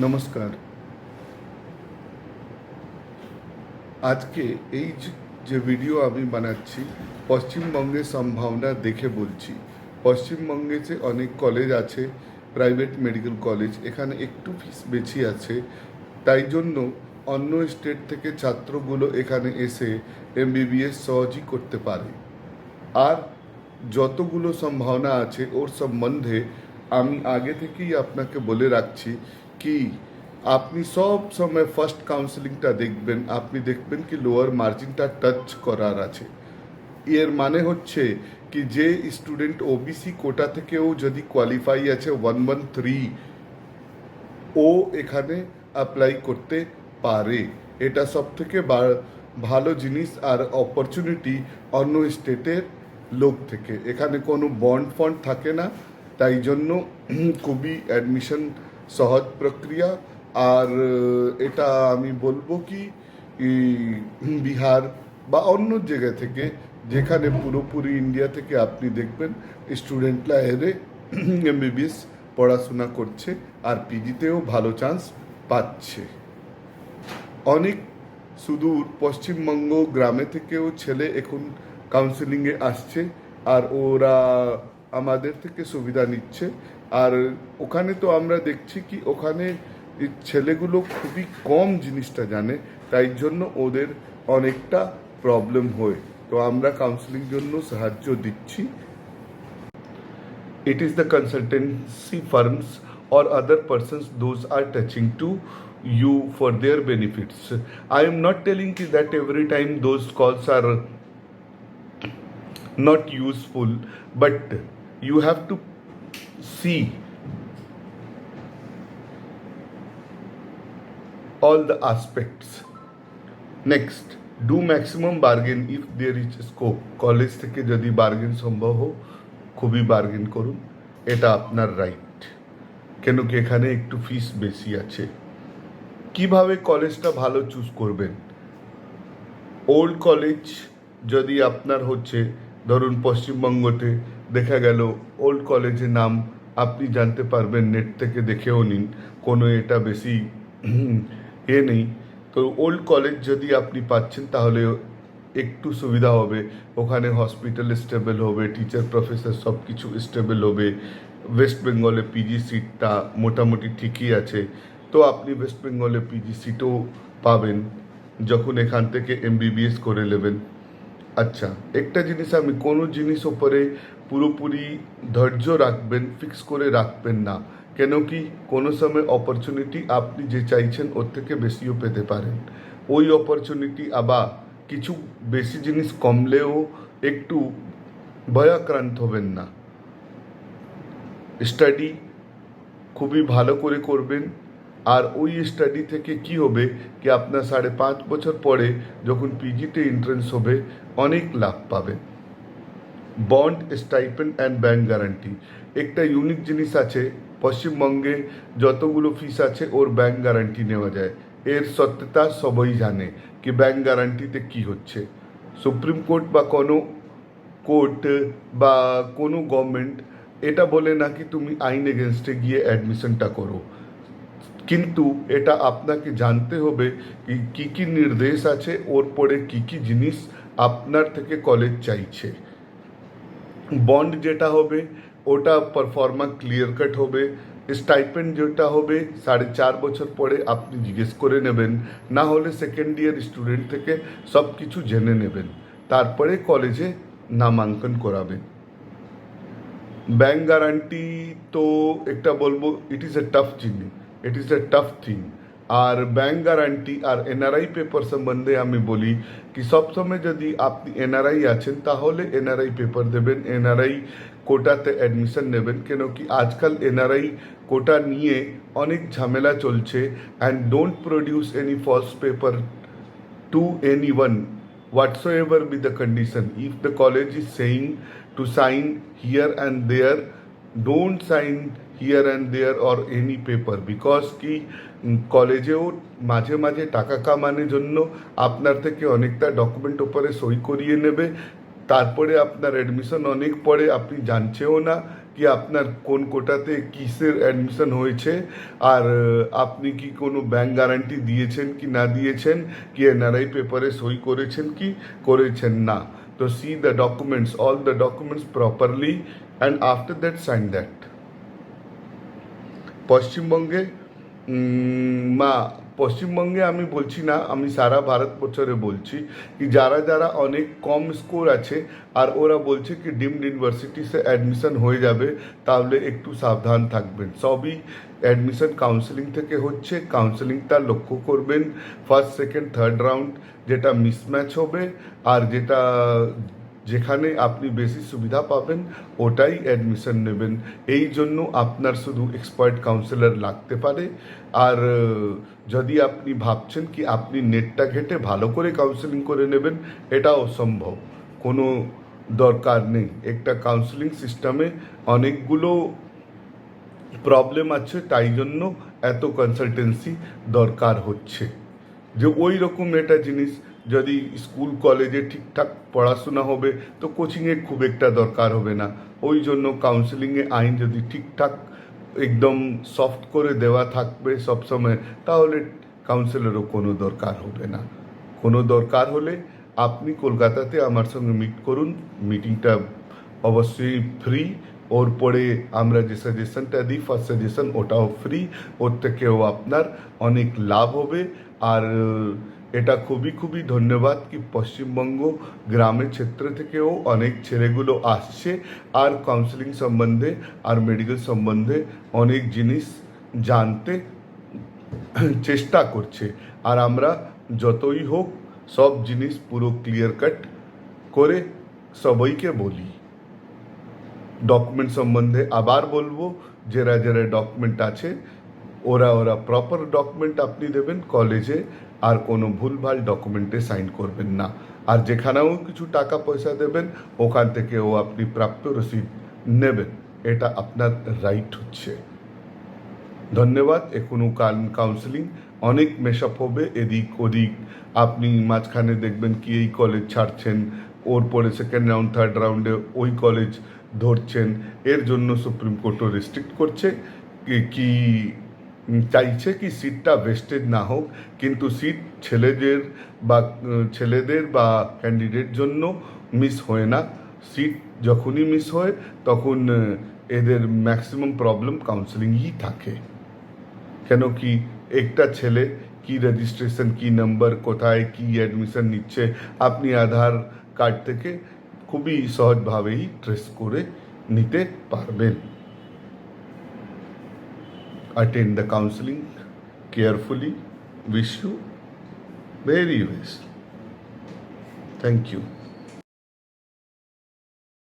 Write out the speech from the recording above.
নমস্কার। আজকে এই যে- ভিডিও আমি বানাচ্ছি, পশ্চিমবঙ্গের সম্ভাবনা দেখে বলছি। পশ্চিমবঙ্গে যে অনেক কলেজ আছে প্রাইভেট মেডিকেল কলেজ এখানে একটু ফিস বেশি আছে। তাই জন্য অন্য স্টেট থেকে ছাত্রগুলো এখানে এসে এমবিবিএস সহজই করতে পারে। আর যতগুলো সম্ভাবনা আছে, ওর সম্বন্ধে আমি আগে থেকেই আপনাকে বলে রাখছি কি? আপনি সব সময় ফার্স্ট কাউন্সেলিংটা দেখবেন, আপনি দেখবেন কি লোয়ার মার্জিনটা টাচ করার আছে। এর মানে হচ্ছে কি, যে স্টুডেন্ট ওবিসি কোটা থেকেও যদি কোয়ালিফাই আছে ওয়ান ওয়ান থ্রি ও এখানে অ্যাপ্লাই করতে পারে। এটা সব থেকে ভালো জিনিস আর অপরচুনিটি অন্য স্টেটের লোক থেকে। এখানে কোনো বন্ড ফন্ড থাকে না, তাই জন্য খুবই অ্যাডমিশন সহজ প্রক্রিয়া। আর এটা আমি বলব কি বিহার বা অন্য জায়গা থেকে, যেখানে পুরোপুরি ইন্ডিয়া থেকে আপনি দেখবেন স্টুডেন্টরা এরে এমবিবিএস পড়াশোনা করছে, আর পিজিতেও ভালো চান্স পাচ্ছে। অনেক সুদূর পশ্চিমবঙ্গ গ্রামে থেকেও ছেলে এখন কাউন্সেলিংয়ে আসছে, আর ওরা আমাদের থেকে সুবিধা নিচ্ছে। আর ওখানে তো আমরা দেখছি কি ওখানে এই ছেলেগুলো খুবই কম জিনিসটা জানে তাই জন্য ওদের অনেকটা প্রবলেম হয় তো আমরা কাউন্সেলিং জন্য সাহায্য দিচ্ছি it is the consultancy firms or other persons those are touching to you for their benefits i am not telling you that every time those calls are not useful but you have to see all the aspects. Next, do maximum bargain if there is scope. College থেকে যদি bargain সম্ভব হোক খুবই bargain করুন। এটা আপনার right কেন কি এখানে একটু ফিস বেশি আছে। কীভাবে কলেজটা ভালো চুজ করবেন? ওল্ড কলেজ যদি আপনার হচ্ছে, ধরুন পশ্চিমবঙ্গতে দেখা গেল ওল্ড কলেজের নাম আপনি জানতে পারবেন নেট থেকে দেখেও নিন, কোনো এটা বেশি এ নেই। তো ওল্ড কলেজ যদি আপনি পাচ্ছেন, তাহলে একটু সুবিধা হবে। ওখানে হসপিটাল স্টেবল হবে টিচার প্রফেসর সব কিছু স্টেবল হবে ওয়েস্ট বেঙ্গলে পিজি সিটটা মোটামুটি ঠিকই আছে। তো আপনি ওয়েস্ট বেঙ্গলে পিজি সিটও পাবেন, যখন এখান থেকে এমবিবিএস করে নেবেন। আচ্ছা একটা জিনিস আমি কোনো জিনিস ওপরে পুরোপুরি ধৈর্য রাখবেন ফিক্স করে রাখবেন না। কেন কি কোনো সময় অপরচুনিটি আপনি যে চাইছেন ওর থেকে বেশিও পেতে পারেন। ওই অপরচুনিটি আবার কিছু বেশি জিনিস কমলেও একটু ভয়াক্রান্ত হবেন না। স্টাডি খুবই ভালো করে করবেন। আর ওই স্টাডি থেকে কি হবে কি আপনার সাড়ে পাঁচ বছর পরে যখন পিজিতে এন্ট্রেন্স হবে, অনেক লাভ পাবে। Bond stipend and bank guarantee একটা ইউনিক জিনিস আছে, পশ্চিমবঙ্গে যতগুলো ফিস আছে, ওর ব্যাংক গ্যারান্টি নেওয়া যায়। এর সত্যতা সবাই জানে কি ব্যাংক গ্যারান্টিতে কি হচ্ছে। সুপ্রিম কোর্ট বা কোনো কোর্ট বা কোনো গভর্নমেন্ট এটা বলে না কি তুমি আইন এগেনস্টে গিয়ে অ্যাডমিশনটা করো। কিন্তু এটা আপনাকে জানতে হবে কি, কী নির্দেশ আছে, ওর পরে কী কী জিনিস আপনার থেকে কলেজ চাইছে। বন্ড যেটা হবে, ওটা পারফর্মা ক্লিয়ার কাট হবে স্টাইপেন্ড যেটা হবে, সাড়ে চার বছর পরে আপনি জিজ্ঞেস করে নেবেন, না হলে সেকেন্ড ইয়ার স্টুডেন্ট থেকে সব কিছু জেনে নেবেন, তারপরে কলেজে নামাঙ্কন করাবেন। ব্যাংক গ্যারান্টি তো একটা বলব ইট ইজ এ টাফ জিনিস। It is a tough thing R bank guarantee আর এনআরআই পেপার সম্বন্ধে আমি বলি কি সবসময় যদি আপনি এনআরআই আছেন তাহলে এনআরআই পেপার দেবেন এনআরআই কোটাতে অ্যাডমিশন নেবেন কেন কি আজকাল এনআরআই কোটা নিয়ে অনেক ঝামেলা চলছে and don't produce any false paper to anyone whatsoever be the condition. If the college is saying to sign here and there, don't sign here and there or any paper. Because কি কলেজেও মাঝে মাঝে টাকা কামানোর জন্য আপনার থেকে অনেকটা ডকুমেন্ট ওপরে সই করিয়ে নেবে। তারপরে আপনার অ্যাডমিশন অনেক পরে আপনি জানছেও না কি আপনার কোন কোটাতে কিসের অ্যাডমিশন হয়েছে। আর আপনি কি কোনো ব্যাংক গ্যারান্টি দিয়েছেন কি না দিয়েছেন? কি এনআরআই পেপারে সই করেছেন কি করেছেন না? তো see the documents all the documents properly and after that sign that পশ্চিমবঙ্গে মা, পশ্চিমবঙ্গে আমি বলছি না, আমি সারা ভারত বছরে বলছি কি যারা যারা অনেক কম স্কোর আছে আর ওরা বলছে কি ডিমড ইউনিভার্সিটিতে অ্যাডমিশন হয়ে যাবে, তাহলে একটু সাবধান থাকবেন। সবই অ্যাডমিশন কাউন্সেলিং থেকে হচ্ছে কাউন্সেলিংটা লক্ষ্য করবেন। ফার্স্ট, সেকেন্ড, থার্ড রাউন্ড যেটা মিসম্যাচ হবে আর যেটা যেখানে আপনি বেশি সুবিধা পাবেন, ওটাই অ্যাডমিশন নেবেন। এই জন্য আপনার শুধু এক্সপার্ট কাউন্সিলর লাগতে পারে। আর যদি আপনি ভাবছেন কি আপনি নেটটা ঘেটে ভালো করে কাউন্সেলিং করে নেবেন, এটাও সম্ভব। কোনো দরকার নেই। একটা কাউন্সেলিং সিস্টেমে অনেকগুলো প্রবলেম আছে, তাই জন্য এত কনসালটেন্সি দরকার হচ্ছে। যে ওই রকম একটা জিনিস যদি স্কুল, কলেজে ঠিকঠাক পড়াশোনা হবে, তো কোচিংয়ে খুব একটা দরকার হবে না। ওই জন্য কাউন্সেলিংয়ে আইন যদি ঠিকঠাক একদম সফট করে দেওয়া থাকবে সবসময় তাহলে কাউন্সিলেরও কোনো দরকার হবে না। কোনো দরকার হলে আপনি কলকাতাতে আমার সঙ্গে মিট করুন। মিটিংটা অবশ্যই ফ্রি ওর পরে আমরা যে সাজেশনটা দিই ফার্স্ট সাজেশন ওটাও ফ্রি ওর থেকেও আপনার অনেক লাভ হবে। আর এটা খুবই খুবই ধন্যবাদ কি পশ্চিমবঙ্গ গ্রামের ক্ষেত্র থেকেও অনেক ছেলেগুলো আসছে আর কাউন্সিলিং সম্বন্ধে আর মেডিকেল সম্বন্ধে অনেক জিনিস জানতে চেষ্টা করছে। আর আমরা যতই হোক সব জিনিস পুরো ক্লিয়ার কাট করে সবাইকে বলি। ডকুমেন্ট সম্বন্ধে আবার বলব, যারা যারা ডকুমেন্ট আছে, ওরা ওরা প্রপার ডকুমেন্ট আপনি দেবেন কলেজে আর কোনো ভুলভাল ডকুমেন্টে সাইন করবেন না। আর যেখানেও কিছু টাকা পয়সা দেবেন, ওখান থেকেও আপনি প্রাপ্ত রসিদ নেবেন। এটা আপনার রাইট হচ্ছে। ধন্যবাদ। এখনও কাউন্সিলিং অনেক মেশআপ হবে। এদিক ওদিক আপনি মাঝখানে দেখবেন কি এই কলেজ ছাড়ছেন, ওর পরে সেকেন্ড রাউন্ড থার্ড রাউন্ডে ওই কলেজ ধরছেন। এর জন্য সুপ্রিম কোর্টও রেস্ট্রিক্ট করছে। কি- চাইছে কি সিটটা ওয়েস্টেজ না হোক, কিন্তু সিট ছেলেদের বা ছেলেদের বা ক্যান্ডিডেট জন্য মিস হয় না। সিট যখনই মিস হয়, তখন এদের ম্যাক্সিমাম প্রবলেম কাউন্সেলিংই থাকে। কেন কি একটা ছেলে কি রেজিস্ট্রেশন কি নাম্বার কোথায় কি অ্যাডমিশন নিচ্ছে, আপনি আধার কার্ড থেকে খুবই সহজভাবেই ট্রেস করে নিতে পারবেন। Attend the counseling carefully. Wish you very best. Thank you.